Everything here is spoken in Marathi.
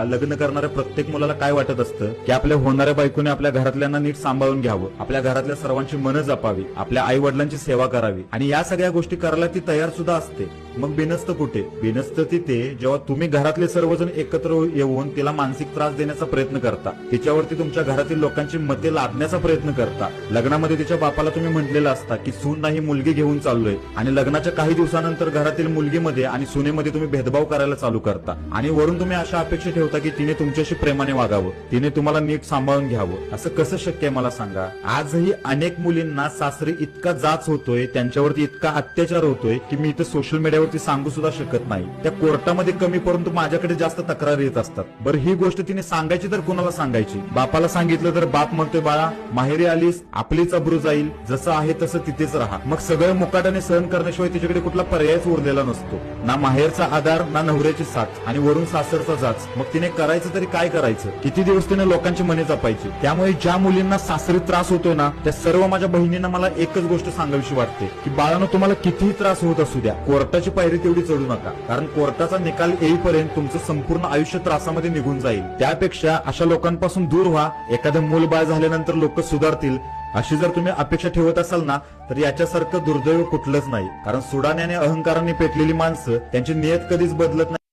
लग्न करणाऱ्या प्रत्येक मुलाला काय वाटत असतं? की आपल्या होणाऱ्या बायकोने आपल्या घरातल्यांना नीट सांभाळून घ्यावं. आपल्या घरातल्या सर्वांची मनं जपावी. आपल्या आई वडिलांची सेवा करावी. आणि या सगळ्या गोष्टी करायला ती तयार सुद्धा असते. मग बिनस्त कुठे? बेनस्त तिथे जेव्हा तुम्ही घरातले सर्वजण एकत्र येऊन तिला मानसिक त्रास देण्याचा प्रयत्न करता तिच्यावरती तुमच्या घरातील लोकांची मते लादण्याचा प्रयत्न करता. लग्नामध्ये तिच्या बापाला तुम्ही म्हटलेलं असता की सून नाही मुलगी घेऊन चाललोय. आणि लग्नाच्या काही दिवसानंतर घरातील मुलगीमध्ये आणि सुनेमध्ये तुम्ही भेदभाव करायला चालू करता. आणि वरून तुम्ही अशा अपेक्षा ठेवता की तिने तुमच्याशी प्रेमाने वागावं. तिने तुम्हाला नीट सांभाळून घ्यावं. असं कसं शक्य आहे मला सांगा? आजही अनेक मुलींना सासरी इतका जाच होतोय त्यांच्यावरती इतका अत्याचार होतोय की मी इथं सोशल मीडिया त्याच्यावरती सांगू सुद्धा शकत नाही. त्या कोर्टामध्ये कमी परंतु माझ्याकडे जास्त तक्रार येत असतात. बरं ही गोष्ट तिने सांगायची तर कोणाला सांगायची? बापाला सांगितलं तर बाप म्हणतोय बाळा माहेरी आलीस आपलीच अब्रू जाईल. जसं आहे तसं तिथेच राहा. मग सगळं मुकाटाने सहन करण्याशिवाय तिच्याकडे कुठला पर्यायच उरलेला नसतो. ना माहेरचा आधार ना नवऱ्याची साथ आणि वरून सासरचा जाच. मग तिने करायचं तरी काय करायचं? किती दिवस तिने लोकांची मने जपायची? त्यामुळे ज्या मुलींना सासरी त्रास होतोय ना त्या सर्व माझ्या बहिणींना मला एकच गोष्ट सांगावीशी वाटते की बाळानं तुम्हाला कितीही त्रास होत असू द्या कोर्टाची पायरी तेवढी चढू नका. कारण कोर्टाचा निकाल येईपर्यंत तुमचं संपूर्ण आयुष्य त्रासामध्ये निघून जाईल. त्यापेक्षा अशा लोकांपासून दूर व्हा. एखादं मूल बाळ झाल्यानंतर लोक सुधारतील. अशी जर तुम्ही अपेक्षा ठेवत असाल ना तर याच्यासारखं दुर्दैव कुठलंच नाही. कारण सुडाने आणि अहंकाराने पेटलेली माणसं त्यांची नियत कधीच बदलत नाही.